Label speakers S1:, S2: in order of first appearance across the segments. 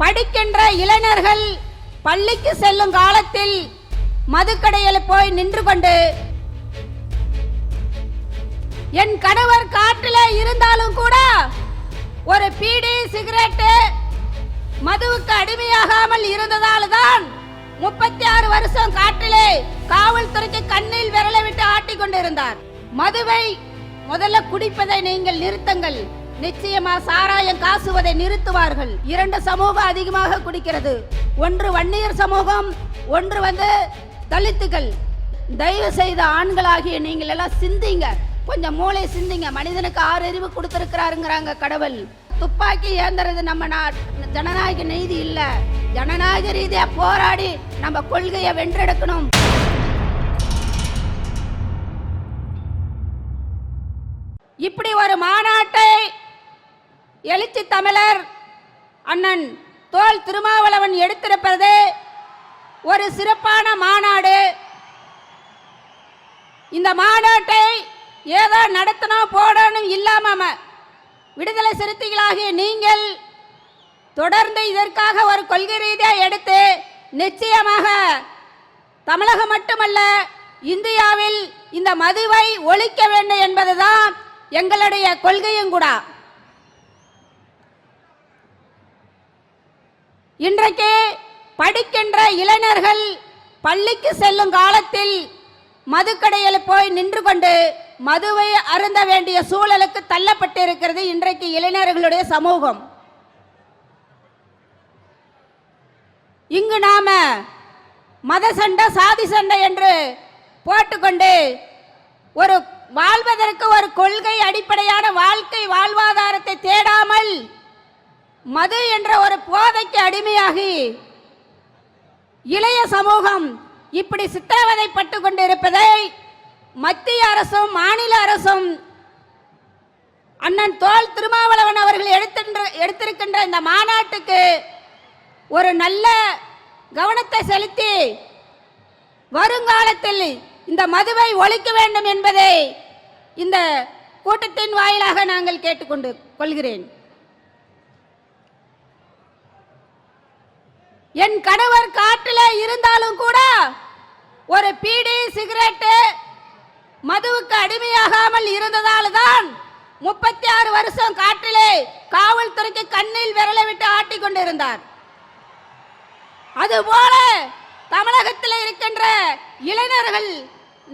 S1: படிக்கின்ற இளைஞர்கள் பள்ளிக்கு செல்லும் காலத்தில் மதுக்கடையில் போய் நின்று கொண்டு என் கணவர் காட்டில் இருந்தாலும் கூட ஒரு பீடி சிகரெட்டு மதுவுக்கு அடிமையாகாமல் இருந்ததால் தான் முப்பத்தி ஆறு வருஷம் காட்டிலே காவல்துறைக்கு கண்ணில் விரலை விட்டு ஆட்டிக்கொண்டிருந்தார் மதுவை முதல்ல குடிப்பதை நீங்கள் நிறுத்துங்கள். நிச்சயமா சாராயம் காசுவதை நிறுத்துவார்கள். இரண்டு சமூகம் அதிகமாக குடிக்கிறது. ஒன்று வன்னியர் சமூகம் ஒன்று வந்து தலித்துகள். தயவு செய்த ஆண்களாகிய நீங்கள் எல்லாம் சிந்திங்க. கொஞ்சம் மூளை சிந்திங்க. மனிதனுக்கு ஆறு அறிவு கொடுத்திருக்கிறாருங்கிறாங்க கடவுள். துப்பாக்கி ஏந்துறது நம்ம நாட் ஜனநாயக நீதி இல்ல. ஜனநாயக ரீதியா போராடி நம்ம கொள்கையை வென்றெடுக்கணும். இப்படி ஒரு மாநாட்டை எழுச்சி தமிழர் அண்ணன் தோல் திருமாவளவன் எடுத்திருப்பது ஒரு சிறப்பான மாநாடு. இந்த மாநாட்டை ஏதோ நடத்தணும் போடணும் இல்லாம விடுதலை சிறுத்தைகளாகிய நீங்கள் தொடர்ந்து இதற்காக ஒரு கொள்கை ரீதியாக எடுத்து நிச்சயமாக தமிழகம் மட்டுமல்ல இந்தியாவில் இந்த மதுவை ஒழிக்க வேண்டும் என்பதுதான் எங்களுடைய கொள்கையும் கூட. இன்றைக்கு படிக்கின்ற இளைஞர்கள் பள்ளிக்கு செல்லும் காலத்தில் மதுக்கடையில் போய் நின்று கொண்டு மதுவை அருந்த வேண்டிய சூழலுக்கு தள்ளப்பட்டு இருக்கிறது இன்றைக்கு இளைஞர்களுடைய சமூகம். இங்கு நாம மத சண்டை சாதி சண்டை என்று போட்டுக்கொண்டு ஒரு வாழ்வதற்கு ஒரு கொள்கை அடிப்படையான வாழ்க்கை வாழ்வாதாரத்தை தேடாமல் மது என்ற ஒரு போதைக்கு அடிமையாகி இளைய சமூகம் இப்படி சித்திரவதைப்பட்டு கொண்டிருப்பதை மத்திய அரசும் மாநில அரசும் அண்ணன் தோல் திருமாவளவன் அவர்கள் எடுத்தின்ற எடுத்திருக்கின்ற இந்த மாநாட்டுக்கு ஒரு நல்ல கவனத்தை செலுத்தி வருங்காலத்தில் இந்த மதுவை ஒழிக்க வேண்டும் என்பதை இந்த கூட்டத்தின் வாயிலாக நாங்கள் கேட்டுக்கொண்டு கொள்கிறேன். என் கணவர் காட்டில் இருந்தாலும் கூட ஒரு பீடி சிகரெட்டு மதுவுக்கு அடிமையாகாமல் இருந்ததால் தான் முப்பத்தி ஆறு வருஷம் காட்டிலே காவல்துறைக்கு கண்ணில் விரலை விட்டு ஆட்டி கொண்டிருந்தார். அதுபோல தமிழகத்தில் இருக்கின்ற இளைஞர்கள்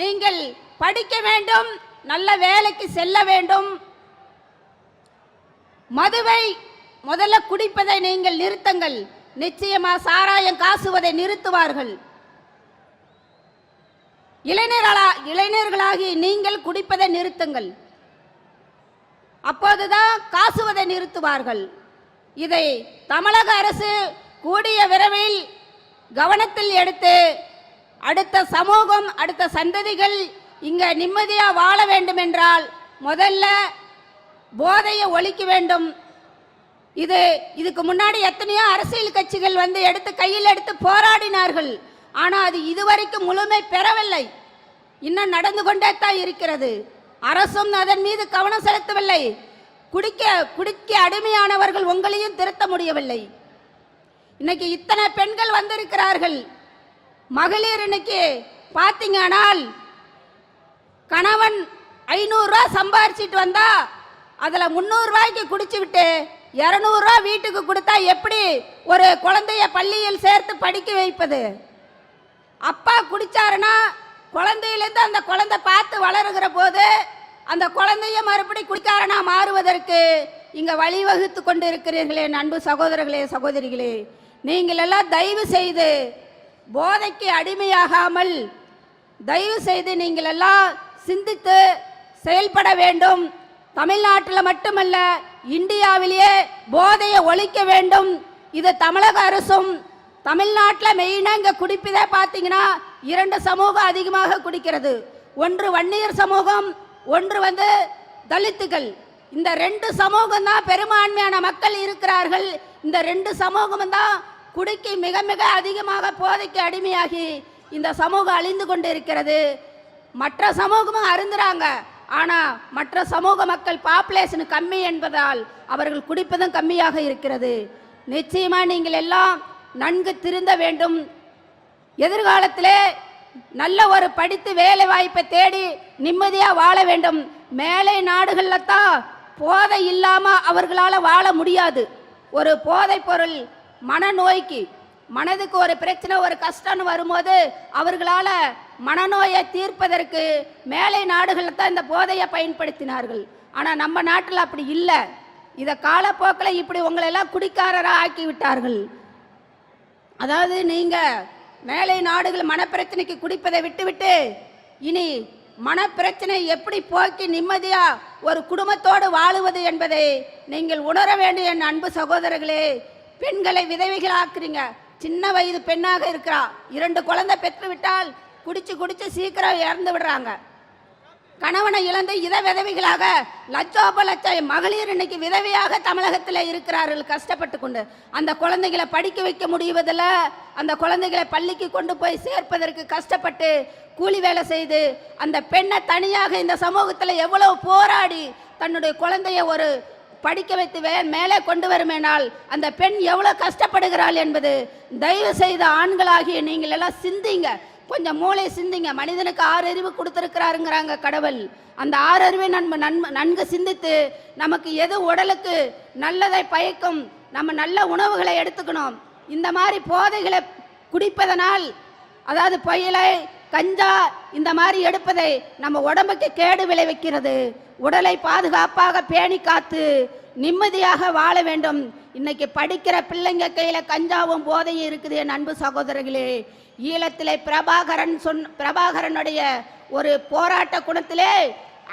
S1: நீங்கள் படிக்க வேண்டும் நல்ல வேலைக்கு செல்ல வேண்டும். மதுவை முதல்ல குடிப்பதை நீங்கள் நிறுத்துங்கள். நிச்சயமா சாராயம் காசுவதை நிறுத்துவார்கள். இளைஞர்களா இளைஞர்களாகி நீங்கள் குடிப்பதை நிறுத்துங்கள். அப்போதுதான் காசுவதை நிறுத்துவார்கள். இதை தமிழக அரசு கூடிய விரைவில் கவனத்தில் எடுத்து அடுத்த சமூகம் அடுத்த சந்ததிகள் இங்கே நிம்மதியாக வாழ வேண்டும் என்றால் முதல்ல போதையை ஒழிக்க வேண்டும். இது இதுக்கு முன்னாடி எத்தனையோ அரசியல் கட்சிகள் வந்து எடுத்து கையில் எடுத்து போராடினார்கள். ஆனால் அது இதுவரைக்கும் முழுமை பெறவில்லை. இன்னும் நடந்து கொண்டே தான் இருக்கிறது. அரசும் அதன் மீது கவனம் செலுத்தவில்லை. குடிக்க குடிக்க அடிமையானவர்கள் உங்களையும் திருத்த முடியவில்லை. இன்னைக்கு இத்தனை பெண்கள் வந்திருக்கிறார்கள். மகளிர் இன்னைக்கு பார்த்தீங்கன்னால் கணவன் ஐநூறுரூவா சம்பாரிச்சிட்டு வந்தா அதில் முந்நூறுரூவாய்க்கு குடிச்சு விட்டு இரநூறுவா வீட்டுக்கு கொடுத்தா எப்படி ஒரு குழந்தைய பள்ளியில் சேர்த்து படிக்க வைப்பது? அப்பா குடிச்சாருன்னா குழந்தையிலேருந்து அந்த குழந்தை பார்த்து வளருகிற போது அந்த குழந்தைய மறுபடி குடிக்காரனா மாறுவதற்கு இங்கே வழிவகுத்து கொண்டு இருக்கிறீர்களே நண்பு அன்பு சகோதரர்களே சகோதரிகளே. நீங்களெல்லாம் தயவு செய்து போதைக்கு அடிமையாகாமல் தயவு செய்து நீங்களெல்லாம் சிந்தித்து செயல்பட வேண்டும். தமிழ்நாட்டில் மட்டுமல்ல இந்தியாவிலேயே போதையை ஒழிக்க வேண்டும். இது தமிழக அரசும் தமிழ்நாட்டில் மெயினாக இங்கே குடிப்பதே பார்த்தீங்கன்னா இரண்டு சமூகம் அதிகமாக குடிக்கிறது. ஒன்று வன்னியர் சமூகம் ஒன்று வந்து தலித்துகள். இந்த ரெண்டு சமூகம் தான் பெரும்பான்மையான மக்கள் இருக்கிறார்கள். இந்த ரெண்டு சமூகம் தான் குடிக்கு மிக மிக அதிகமாக போதைக்கு அடிமையாகி இந்த சமூகம் அழிந்து கொண்டு இருக்கிறது மற்ற சமூகமும் அருந்துறாங்க. ஆனால் மற்ற சமூக மக்கள் பாப்புலேஷன் கம்மி என்பதால் அவர்கள் குடிப்பதும் கம்மியாக இருக்கிறது. நிச்சயமாக நீங்கள் எல்லாம் நன்கு திருந்த வேண்டும். எதிர்காலத்திலே நல்ல ஒரு படித்து வேலை வாய்ப்பை தேடி நிம்மதியாக வாழ வேண்டும். மேலை நாடுகளில் தான் போதை இல்லாமல் அவர்களால் வாழ முடியாது. ஒரு போதைப் பொருள் மனநோய்க்கு மனதுக்கு ஒரு பிரச்சனை ஒரு கஷ்டம்னு வரும்போது அவர்களால் மனநோயை தீர்ப்பதற்கு மேலை நாடுகளில் தான் இந்த போதையை பயன்படுத்தினார்கள். ஆனால் நம்ம நாட்டில் அப்படி இல்லை. இதை காலப்போக்கில் இப்படி உங்களெல்லாம் குடிக்காரராக ஆக்கி விட்டார்கள் அதாவது நீங்கள் மேலை நாடுகள் மனப்பிரச்சனைக்கு குடிப்பதை விட்டுவிட்டு இனி மனப்பிரச்சனை எப்படி போக்கி நிம்மதியாக ஒரு குடும்பத்தோடு வாழுவது என்பதை நீங்கள் உணர வேண்டும் என் அன்பு சகோதரர்களே. பெண்களை விதவைகளாக்குறீங்க. சின்ன வயது பெண்ணாக இருக்கிறா. இரண்டு குழந்தை பெற்று விட்டால் குடிச்சு குடிச்சு சீக்கிரம் இறந்து விடுறாங்க. கணவனை இழந்து இத விதவிகளாக லட்சோப லட்ச மகளிர் இன்னைக்கு விதவையாக தமிழகத்தில் இருக்கிறார்கள் கஷ்டப்பட்டு கொண்டு. அந்த குழந்தைகளை படிக்க வைக்க முடிவதில் அந்த குழந்தைகளை பள்ளிக்கு கொண்டு போய் சேர்ப்பதற்கு கஷ்டப்பட்டு கூலி வேலை செய்து அந்த பெண்ணை தனியாக இந்த சமூகத்தில் எவ்வளவு போராடி தன்னுடைய குழந்தைய ஒரு படிக்க வைத்து வே மேலே கொண்டு வருமேனால் அந்த பெண் எவ்வளோ கஷ்டப்படுகிறாள் என்பது தயவு செய்த ஆண்களாகிய நீங்கள் எல்லாம் சிந்திங்க. கொஞ்சம் மூளை சிந்திங்க. மனிதனுக்கு ஆறு அறிவு கொடுத்துருக்கிறாருங்கிறாங்க கடவுள். அந்த ஆறு அறிவை நன்மை நன்மை நன்கு சிந்தித்து நமக்கு எது உடலுக்கு நல்லதை பயக்கும் நம்ம நல்ல உணவுகளை எடுத்துக்கணும். இந்த மாதிரி போதைகளை குடிப்பதனால் அதாவது புயலை கஞ்சா இந்த மாதிரி எடுப்பதை நம்ம உடம்புக்கு கேடு விளைவிக்கிறது. உடலை பாதுகாப்பாக பேணி காத்து நிம்மதியாக வாழ வேண்டும். இன்னைக்கு படிக்கிற பிள்ளைங்க கையில் கஞ்சாவும் போதையும் இருக்குது என் அன்பு சகோதரர்களே. ஈழத்தில் பிரபாகரன் சொன் பிரபாகரனுடைய ஒரு போராட்ட குணத்திலே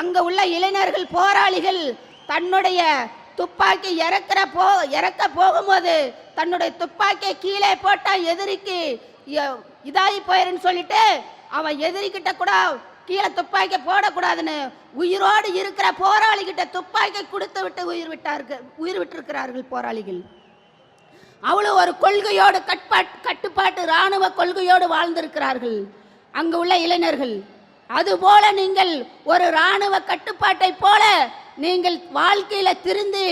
S1: அங்கே உள்ள இளைஞர்கள் போராளிகள் தன்னுடைய துப்பாக்கி இறக்குற போ இறக்க போகும்போது தன்னுடைய துப்பாக்கியை கீழே போட்டால் எதிரிக்கு இதாகி போயிருன்னு சொல்லிட்டு அவன் எதிரிக்கிட்ட கூட கீழே துப்பாக்கி போடக்கூடாதுன்னு உயிரோடு இருக்கிற போராளிகிட்ட துப்பாக்கி கொடுத்து விட்டு உயிர் விட்டார்கள் உயிர் விட்டிருக்கிறார்கள் போராளிகள். அவ்வளோ ஒரு கொள்கையோடு கட்பாட் கட்டுப்பாட்டு இராணுவ கொள்கையோடு வாழ்ந்திருக்கிறார்கள். அங்கு உள்ள இளைஞர்கள் அதுபோல நீங்கள் ஒரு இராணுவ கட்டுப்பாட்டை போல நீங்கள் வாழ்க்கையில் திருந்தி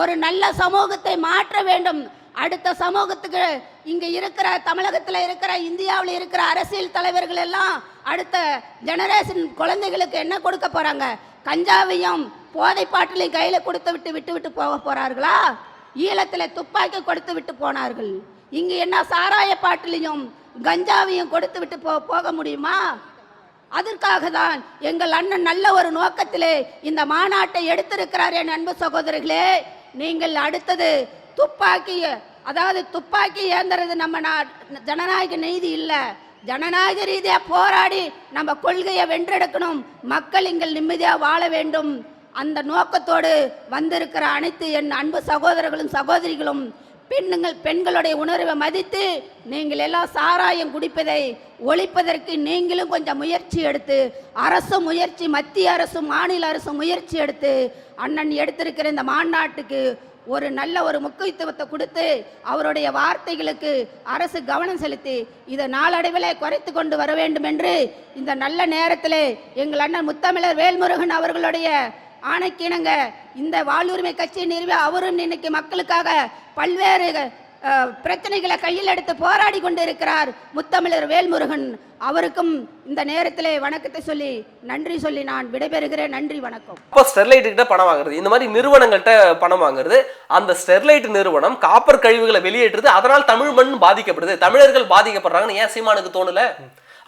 S1: ஒரு நல்ல சமூகத்தை மாற்ற வேண்டும். அடுத்த சமூகத்துக்கு இங்கே இருக்கிற தமிழகத்தில் இருக்கிற இந்தியாவில் இருக்கிற அரசியல் தலைவர்கள் எல்லாம் அடுத்த ஜெனரேஷன் குழந்தைகளுக்கு என்ன கொடுக்க போகிறாங்க கஞ்சாவையும் போதை பாட்டிலையும் கையில் கொடுத்து விட்டு விட்டு விட்டு போக போகிறார்களா ஈழத்தில் துப்பாக்கி கொடுத்து விட்டு போனார்கள். இங்கே என்ன சாராய பாட்டிலையும் கஞ்சாவையும் கொடுத்து விட்டு போ போக முடியுமா? அதற்காக தான் எங்கள் அண்ணன் நல்ல ஒரு நோக்கத்திலே இந்த மாநாட்டை எடுத்திருக்கிறார் என் அன்பு சகோதரர்களே. நீங்கள் அடுத்தது துப்பாக்கியை அதாவது துப்பாக்கி ஏந்துறது நம்ம நா ஜனநாயக நீதி இல்லை. ஜனநாயக ரீதியாக போராடி நம்ம கொள்கையை வென்றெடுக்கணும். மக்கள் எங்கள் நிம்மதியாக வாழ வேண்டும். அந்த நோக்கத்தோடு வந்திருக்கிற அனைத்து என் அன்பு சகோதரர்களும் சகோதரிகளும் பெண்ணுங்கள் பெண்களுடைய உணர்வை மதித்து நீங்கள் எல்லாம் சாராயம் குடிப்பதை ஒழிப்பதற்கு நீங்களும் கொஞ்சம் முயற்சி எடுத்து அரசு முயற்சி மத்திய அரசும் மாநில அரசும் முயற்சி எடுத்து அண்ணன் எடுத்திருக்கிற இந்த மாநாட்டுக்கு ஒரு நல்ல ஒரு முக்கியத்துவத்தை கொடுத்து அவருடைய வார்த்தைகளுக்கு அரசு கவனம் செலுத்தி இதை நாளடைவில் குறைத்து கொண்டு வர வேண்டும் என்று இந்த நல்ல நேரத்தில் எங்கள் அண்ணன் முத்தமிழர் வேல்முருகன் அவர்களுடைய ஆணைக்கிணங்க. இந்த வாழ்வுரிமை கட்சி நிறுவ அவரும் இன்னைக்கு மக்களுக்காக பல்வேறு பிரச்சனைகளை கையில் எடுத்து போராடி கொண்டிருக்கிறார் முத்தமிழர் வேல்முருகன் அவருக்கும் இந்த நேரத்திலே வணக்கத்தை சொல்லி நன்றி சொல்லி நான் விடைபெறுகிறேன். நன்றி வணக்கம்.
S2: இப்போ ஸ்டெர்லைட் கிட்ட பணம் வாங்குறது. இந்த மாதிரி நிறுவனங்கள்கிட்ட பணம் வாங்குறது. அந்த ஸ்டெர்லைட் நிறுவனம் காப்பர் கழிவுகளை வெளியேற்றுது. அதனால் தமிழ் மண் பாதிக்கப்படுது. தமிழர்கள் பாதிக்கப்படுறாங்கன்னு ஏன் சீமானுக்கு தோணலை?